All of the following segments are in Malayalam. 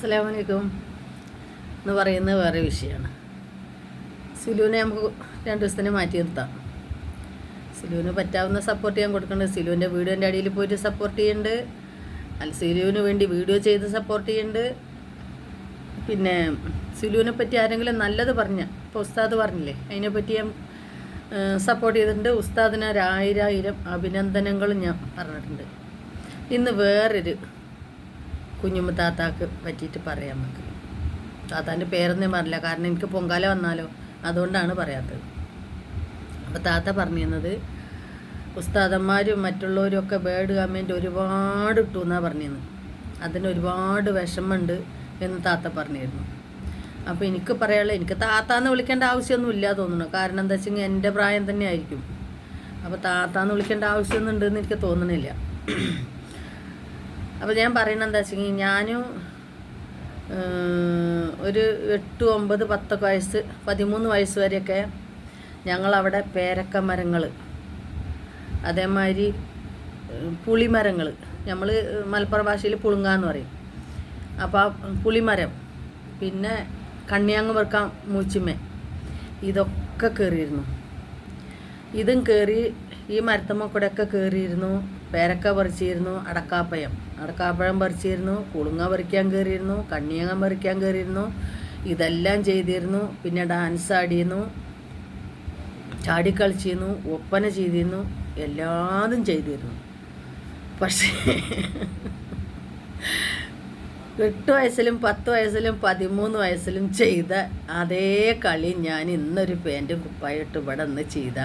അസ്സലാമലൈക്കും. എന്ന് പറയുന്നത് വേറെ വിഷയമാണ്. സിലുവിനെ നമുക്ക് രണ്ട് ദിവസത്തിന് മാറ്റി നിർത്താം. സിലുവിന് പറ്റാവുന്ന സപ്പോർട്ട് ചെയ്യാൻ കൊടുക്കുന്നുണ്ട്. സിലുവിന്റെ വീഡിയോന്റെ അടിയിൽ പോയിട്ട് സപ്പോർട്ട് ചെയ്യുന്നുണ്ട്. അല്ല സിലുവിന് വേണ്ടി വീഡിയോ ചെയ്ത് സപ്പോർട്ട് ചെയ്യുന്നുണ്ട്. പിന്നെ സിലുവിനെ പറ്റി ആരെങ്കിലും നല്ലത് പറഞ്ഞ ഇപ്പോൾ ഉസ്താദ് പറഞ്ഞില്ലേ അതിനെപ്പറ്റി ഞാൻ സപ്പോർട്ട് ചെയ്തിട്ടുണ്ട്. ഉസ്താദിന് ഒരായിരം ആയിരം അഭിനന്ദനങ്ങളും ഞാൻ പറഞ്ഞിട്ടുണ്ട്. ഇന്ന് വേറൊരു കുഞ്ഞുമ്മ താത്താക്ക് പറ്റിയിട്ട് പറയാം നമുക്ക്. താത്താന്റെ പേരൊന്നും പറഞ്ഞില്ല കാരണം എനിക്ക് പൊങ്കാല വന്നാലോ? അതുകൊണ്ടാണ് പറയാത്തത്. അപ്പോൾ താത്ത പറഞ്ഞിരുന്നത് ഉസ്താദന്മാരും മറ്റുള്ളവരും ഒക്കെ ബേഡ് കമന്റ് ഒരുപാട് ഇട്ടു എന്നാണ് പറഞ്ഞിരുന്നത്. അതിന് ഒരുപാട് വിഷമമുണ്ട് എന്ന് താത്ത പറഞ്ഞിരുന്നു. അപ്പോൾ എനിക്ക് പറയാനുള്ളത് എനിക്ക് താത്താന്ന് വിളിക്കേണ്ട ആവശ്യമൊന്നും ഇല്ല തോന്നുന്നു. കാരണം എന്താ വെച്ചെങ്കിൽ എന്റെ പ്രായം തന്നെ ആയിരിക്കും അപ്പോൾ താത്താന്ന് വിളിക്കേണ്ട ആവശ്യമൊന്നും ഉണ്ടെന്ന് എനിക്ക് തോന്നുന്നില്ല അപ്പോൾ ഞാൻ പറയുന്നത് എന്താ വെച്ചെങ്കിൽ ഞാനും ഒരു എട്ട് ഒമ്പത് പത്തൊക്കെ വയസ്സ് പതിമൂന്ന് വയസ്സ് വരെയൊക്കെ ഞങ്ങളവിടെ പേരക്ക മരങ്ങൾ അതേമാതിരി പുളിമരങ്ങൾ നമ്മൾ മലപ്പുറം ഭാഷയിൽ പുളുങ്ങാന്ന് പറയും. അപ്പോൾ ആ പുളിമരം പിന്നെ കണ്ണിയാങ്ങ് വെറുക്കാൻ മൂച്ചിമ്മ ഇതൊക്കെ കയറിയിരുന്നു ഇതും കയറി ഈ മരത്തമ്മ കൂടെയൊക്കെ കയറിയിരുന്നു പേരക്ക പറിച്ചിരുന്നു അടക്കാപ്പഴം. അടക്കാപ്പഴം പറിച്ചിരുന്നു കുളുങ്ങ പറിക്കാൻ കയറിയിരുന്നു കണ്ണിയങ്ങം പറിക്കാൻ കയറിയിരുന്നു ഇതെല്ലാം ചെയ്തിരുന്നു. പിന്നെ ഡാൻസ് ആടിയിരുന്നു ചാടിക്കളിച്ചിരുന്നു ഒപ്പന ചെയ്തിരുന്നു എല്ലാതും ചെയ്തിരുന്നു. പക്ഷേ എട്ട് വയസ്സിലും പത്ത് വയസ്സിലും പതിമൂന്ന് വയസ്സിലും ചെയ്ത അതേ കളി ഞാൻ ഇന്നൊരു പാന്റും കുപ്പായിട്ട് ഇവിടെ നിന്ന് ചെയ്ത.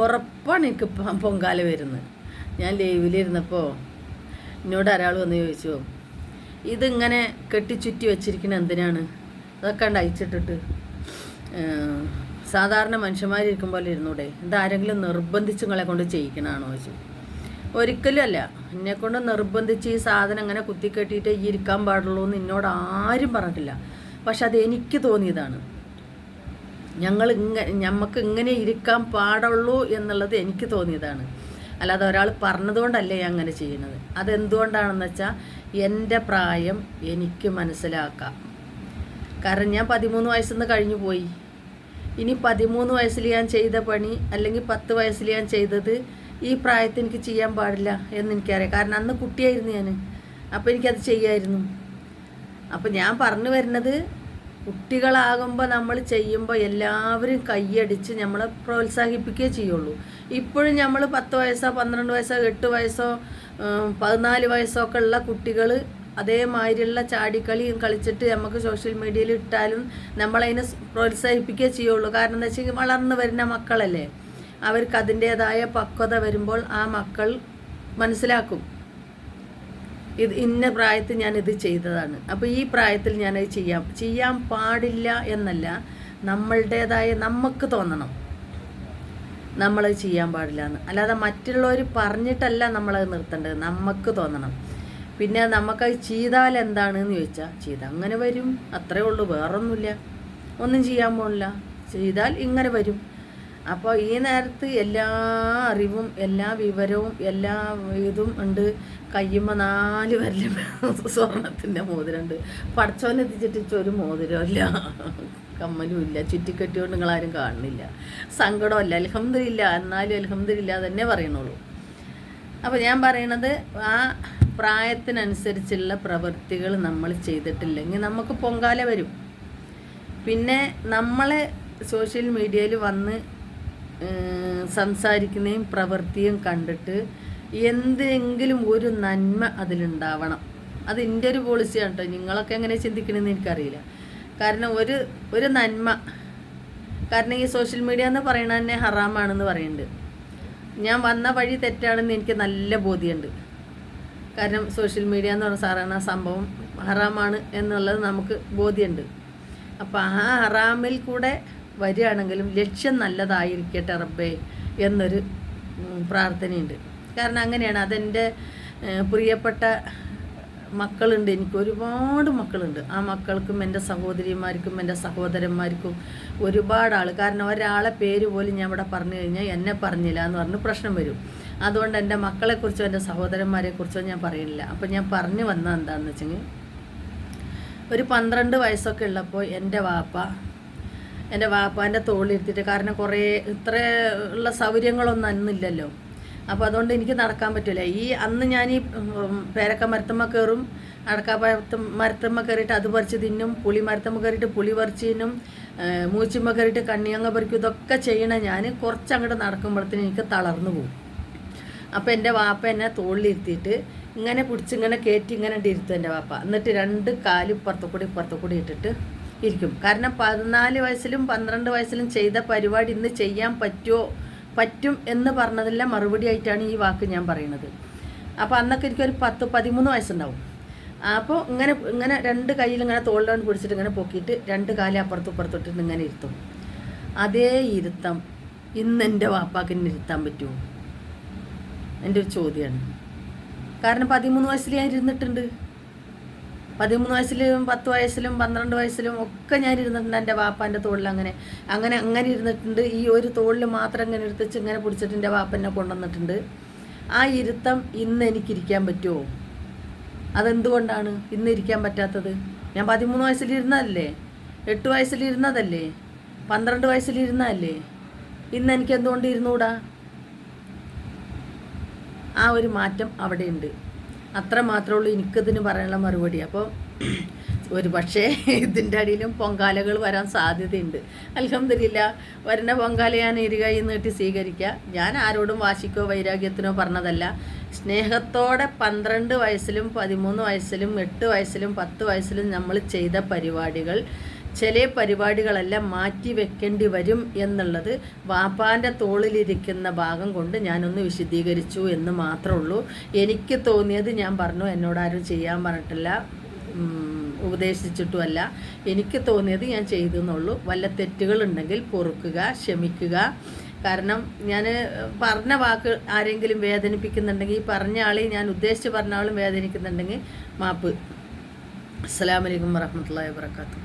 ഉറപ്പാണ് എനിക്ക് പൊങ്കാല വരുന്നത്. ഞാൻ ലൈവിലിരുന്നപ്പോൾ എന്നോട് ഒരാൾ വന്ന് ചോദിച്ചു ഇതിങ്ങനെ കെട്ടിച്ചുറ്റി വെച്ചിരിക്കുന്നത് എന്തിനാണ്? അതൊക്കെ ഉണ്ട് അയച്ചിട്ടിട്ട് സാധാരണ മനുഷ്യന്മാരിരിക്കും പോലെ ഇരുന്നൂടെ ഇതാരെങ്കിലും നിർബന്ധിച്ച് നിങ്ങളെ കൊണ്ട് ചെയ്യിക്കണാണോ ചോദിച്ചു. ഒരിക്കലും അല്ല. എന്നെ കൊണ്ട് നിർബന്ധിച്ച് ഈ സാധനം ഇങ്ങനെ കുത്തിക്കെട്ടിയിട്ട് ഈ ഇരിക്കാൻ പാടുള്ളൂ എന്ന് എന്നോട് ആരും പറഞ്ഞിട്ടില്ല. പക്ഷെ അത് എനിക്ക് തോന്നിയതാണ്. ഞങ്ങൾ ഇങ്ങനെ ഞമ്മക്ക് ഇങ്ങനെ ഇരിക്കാൻ പാടുള്ളൂ എന്നുള്ളത് എനിക്ക് തോന്നിയതാണ്. അല്ലാതെ ഒരാൾ പറഞ്ഞതുകൊണ്ടല്ലേ അങ്ങനെ ചെയ്യുന്നത്. അതെന്തുകൊണ്ടാണെന്ന് വെച്ചാൽ എന്റെ പ്രായം എനിക്ക് മനസ്സിലാക്കാം. കാരണം ഞാൻ പതിമൂന്ന് വയസ്സിൽ നിന്ന് കഴിഞ്ഞു പോയി. ഇനി പതിമൂന്ന് വയസ്സിൽ ഞാൻ ചെയ്ത പണി അല്ലെങ്കിൽ പത്ത് വയസ്സിൽ ഞാൻ ചെയ്തത് ഈ പ്രായത്തിൽ എനിക്ക് ചെയ്യാൻ പാടില്ല എന്ന് എനിക്കറിയാം. കാരണം അന്ന് കുട്ടിയായിരുന്നു ഞാൻ അപ്പോൾ എനിക്കത് ചെയ്യായിരുന്നു. അപ്പോൾ ഞാൻ പറഞ്ഞു വരുന്നത് കുട്ടികളാകുമ്പോൾ നമ്മൾ ചെയ്യുമ്പോൾ എല്ലാവരും കൈയടിച്ച് നമ്മളെ പ്രോത്സാഹിപ്പിക്കുകയേ ചെയ്യുള്ളൂ. ഇപ്പോഴും നമ്മൾ പത്ത് വയസ്സോ പന്ത്രണ്ട് വയസ്സോ എട്ട് വയസ്സോ പതിനാല് വയസ്സോ ഒക്കെ ഉള്ള കുട്ടികൾ അതേമാതിരിയുള്ള ചാടിക്കളി കളിച്ചിട്ട് നമുക്ക് സോഷ്യൽ മീഡിയയിൽ ഇട്ടാലും നമ്മളതിനെ പ്രോത്സാഹിപ്പിക്കുകയേ ചെയ്യുള്ളൂ. കാരണം എന്താ വെച്ചാൽ വളർന്നു വരുന്ന മക്കളല്ലേ അവർക്ക് അതിന്റേതായ പക്വത വരുമ്പോൾ ആ മക്കൾ മനസ്സിലാക്കും. ഇത് ഇന്ന പ്രായത്തിൽ ഞാൻ ഇത് ചെയ്തതാണ്. അപ്പോൾ ഈ പ്രായത്തിൽ ഞാനത് ചെയ്യാം. ചെയ്യാൻ പാടില്ല എന്നല്ല നമ്മളുടേതായ നമുക്ക് തോന്നണം. നമ്മളത് ചെയ്യാൻ പാടില്ല എന്ന്. അല്ലാതെ മറ്റുള്ളവർ പറഞ്ഞിട്ടല്ല നമ്മളത് നിർത്തേണ്ടത്. നമുക്ക് തോന്നണം. പിന്നെ നമുക്കത് ചെയ്താൽ എന്താണെന്ന് ചോദിച്ചാൽ ചെയ്ത അങ്ങനെ വരും. അത്രേ ഉള്ളൂ. വേറൊന്നുമില്ല. ഒന്നും ചെയ്യാൻ പോണില്ല. ചെയ്താൽ ഇങ്ങനെ വരും. അപ്പോൾ ഈ നേരത്ത് എല്ലാ അറിവും എല്ലാ വിവരവും എല്ലാ ഇതും ഉണ്ട്. കയ്യുമ്പോൾ നാല് വരലും സ്വർണത്തിന്റെ മോതിരമുണ്ട്. പടച്ചോനെത്തിച്ചിട്ട് ഒരു മോതിരമില്ല കമ്മലും ഇല്ല. ചുറ്റിക്കെട്ടിയോണ്ട് നിങ്ങളാരും കാണുന്നില്ല. സങ്കടമല്ല അലഹമ്മദില്ല എന്നാലും അലഹമ്മദില്ല തന്നെ പറയണുള്ളൂ. അപ്പോൾ ഞാൻ പറയണത് ആ പ്രായത്തിനനുസരിച്ചുള്ള പ്രവൃത്തികൾ നമ്മൾ ചെയ്തിട്ടില്ലെങ്കിൽ നമുക്ക് പൊങ്കാല വരും. പിന്നെ നമ്മളെ സോഷ്യൽ മീഡിയയിൽ വന്ന് സംസാരിക്കുന്നതും പ്രവൃത്തിയും കണ്ടിട്ട് എന്തെങ്കിലും ഒരു നന്മ അതിലുണ്ടാവണം. അത് എന്റെ ഒരു പോളിസിയാണ് കേട്ടോ നിങ്ങളൊക്കെ എങ്ങനെ ചിന്തിക്കണമെന്ന് എനിക്കറിയില്ല. കാരണം ഒരു ഒരു നന്മ കാരണം ഈ സോഷ്യൽ മീഡിയ എന്ന് പറയുന്നത് തന്നെ ഹറാമാണെന്ന് പറയുന്നുണ്ട് ഞാൻ വന്ന വഴി തെറ്റാണെന്ന് എനിക്ക് നല്ല ബോധ്യമുണ്ട് കാരണം സോഷ്യൽ മീഡിയ എന്ന് പറഞ്ഞ സാധാരണ സംഭവം ഹറാമാണ് എന്നുള്ളത് നമുക്ക് ബോധ്യമുണ്ട് അപ്പോൾ ആ ഹറാമിൽ കൂടെ വരികയാണെങ്കിലും ലക്ഷ്യം നല്ലതായിരിക്കട്ടെ റബ്ബേ എന്നൊരു പ്രാർത്ഥനയുണ്ട്. കാരണം അങ്ങനെയാണ്. അതെന്റെ പ്രിയപ്പെട്ട മക്കളുണ്ട്. എനിക്ക് ഒരുപാട് മക്കളുണ്ട്. ആ മക്കൾക്കും എന്റെ സഹോദരിമാർക്കും എന്റെ സഹോദരന്മാർക്കും ഒരുപാട് ആൾ കാരണം ഒരാളെ പേര് പോലും ഞാൻ ഇവിടെ പറഞ്ഞു കഴിഞ്ഞാൽ എന്നെ പറഞ്ഞില്ല എന്ന് പറഞ്ഞ് പ്രശ്നം വരും. അതുകൊണ്ട് എന്റെ മക്കളെക്കുറിച്ചോ എന്റെ സഹോദരന്മാരെക്കുറിച്ചോ ഞാൻ പറയുന്നില്ല. അപ്പോൾ ഞാൻ പറഞ്ഞു വന്നത് എന്താണെന്ന് വെച്ചെങ്കിൽ ഒരു പന്ത്രണ്ട് വയസ്സൊക്കെ ഉള്ളപ്പോൾ എന്റെ വാപ്പ എന്റെ വാപ്പാന്റെ തോളിരുത്തിയിട്ട് കാരണം കുറേ ഇത്ര ഉള്ള സൗകര്യങ്ങളൊന്നും അന്നില്ലല്ലോ. അപ്പോൾ അതുകൊണ്ട് എനിക്ക് നടക്കാൻ പറ്റില്ല. ഈ അന്ന് ഞാൻ ഈ പേരക്ക മരത്തമ്മ കയറും അടക്ക മരത്ത മരത്തമ്മ കയറിയിട്ട് അത് പറിച്ച് തിന്നും പുളി മരത്തമ്മ കയറിയിട്ട് പുളി പറിച്ച് തിന്നും മൂച്ചിമ്മ കയറിയിട്ട് കണ്ണിയങ്ങ പറിക്കും ഇതൊക്കെ ചെയ്യണ ഞാൻ കുറച്ച് അങ്ങോട്ട് നടക്കുമ്പോഴത്തേന് എനിക്ക് തളർന്നു പോകും. അപ്പോൾ എന്റെ വാപ്പ എന്നെ തോളിലിരുത്തിയിട്ട് ഇങ്ങനെ പിടിച്ച് ഇങ്ങനെ കയറ്റി ഇങ്ങനെ ഇരുത്തും എന്റെ വാപ്പ. എന്നിട്ട് രണ്ട് കാലും ഇപ്പുറത്തു കൂടി ഇപ്പുറത്തു കൂടി ഇട്ടിട്ട് ഇരിക്കും. കാരണം പതിനാല് വയസ്സിലും പന്ത്രണ്ട് വയസ്സിലും ചെയ്ത പരിപാടി ഇന്ന് ചെയ്യാൻ പറ്റുമോ പറ്റും എന്ന് പറഞ്ഞതെല്ലാം മറുപടി ആയിട്ടാണ് ഈ വാക്ക് ഞാൻ പറയുന്നത്. അപ്പോൾ അന്നൊക്കെ എനിക്കൊരു പത്ത് പതിമൂന്ന് വയസ്സുണ്ടാവും. അപ്പോൾ ഇങ്ങനെ ഇങ്ങനെ രണ്ട് കയ്യിൽ ഇങ്ങനെ തോളിലോണ്ട് പിടിച്ചിട്ട് ഇങ്ങനെ പൊക്കിയിട്ട് രണ്ട് കാലം അപ്പുറത്തും അപ്പുറത്തൊട്ടിട്ട് ഇങ്ങനെ ഇരുത്തും. അതേ ഇരുത്തം ഇന്ന് എന്റെ വാപ്പാക്ക് ഇരുത്താൻ പറ്റുമോ എന്റെ ഒരു ചോദ്യമാണ് കാരണം പതിമൂന്ന് വയസ്സിൽ ഞാൻ ഇരുന്നിട്ടുണ്ട്. പതിമൂന്ന് വയസ്സിലും പത്ത് വയസ്സിലും പന്ത്രണ്ട് വയസ്സിലും ഒക്കെ ഞാൻ ഇരുന്നിട്ടുണ്ട് എന്റെ വാപ്പാന്റെ തോളിൽ അങ്ങനെ. അങ്ങനെ അങ്ങനെ ഇരുന്നിട്ടുണ്ട്. ഈ ഒരു തോളിൽ മാത്രം ഇങ്ങനെ എടുത്തിച്ച് ഇങ്ങനെ പിടിച്ചിട്ട് എന്റെ വാപ്പനെ കൊണ്ടുവന്നിട്ടുണ്ട്. ആ ഇരുത്തം ഇന്ന് എനിക്കിരിക്കാൻ പറ്റുമോ? അതെന്തുകൊണ്ടാണ് ഇന്ന് ഇരിക്കാൻ പറ്റാത്തത്? ഞാൻ പതിമൂന്ന് വയസ്സിലിരുന്നതല്ലേ? എട്ട് വയസ്സിലിരുന്നതല്ലേ? പന്ത്രണ്ട് വയസ്സിലിരുന്നതല്ലേ? ഇന്ന് എനിക്ക് എന്തുകൊണ്ട് ഇരുന്നൂടാ ആ ഒരു മാറ്റം അവിടെയുണ്ട്. അത്ര മാത്രമേ ഉള്ളൂ എനിക്കതിന് പറയാനുള്ള മറുപടി. അപ്പോൾ ഒരു പക്ഷേ ഇതിന്റെ അടിയിലും പൊങ്കാലകൾ വരാൻ സാധ്യതയുണ്ട്. അലഹമില്ല വരുന്ന പൊങ്കാല ഞാൻ ഇരുകൈ നീട്ടി സ്വീകരിക്കുക. ഞാൻ ആരോടും വാശിക്കോ വൈരാഗ്യത്തിനോ പറഞ്ഞതല്ല. സ്നേഹത്തോടെ പന്ത്രണ്ട് വയസ്സിലും പതിമൂന്ന് വയസ്സിലും എട്ട് വയസ്സിലും പത്ത് വയസ്സിലും നമ്മൾ ചെയ്ത പരിപാടികൾ ചില പരിപാടികളെല്ലാം മാറ്റി വെക്കേണ്ടി വരും എന്നുള്ളത് വാപ്പാന്റെ തോളിലിരിക്കുന്ന ഭാഗം കൊണ്ട് ഞാനൊന്ന് വിശദീകരിച്ചു എന്ന് മാത്രമേ ഉള്ളൂ എനിക്ക് തോന്നിയത് ഞാൻ പറഞ്ഞു എന്നോടാരും ചെയ്യാൻ പറഞ്ഞിട്ടില്ല ഉപദേശിച്ചിട്ടുമല്ല. എനിക്ക് തോന്നിയത് ഞാൻ ചെയ്തു എന്നുള്ളൂ വല്ല തെറ്റുകളുണ്ടെങ്കിൽ പൊറുക്കുക ക്ഷമിക്കുക. കാരണം ഞാൻ പറഞ്ഞ വാക്ക് ആരെങ്കിലും വേദനിപ്പിക്കുന്നുണ്ടെങ്കിൽ ഈ പറഞ്ഞ ആളെയും ഞാൻ ഉദ്ദേശിച്ച് പറഞ്ഞ ആളും വേദനിക്കുന്നുണ്ടെങ്കിൽ മാപ്പ്. അസ്സലാമലൈക്കും വറഹമത്തല്ലാ വാബർക്കാത്തു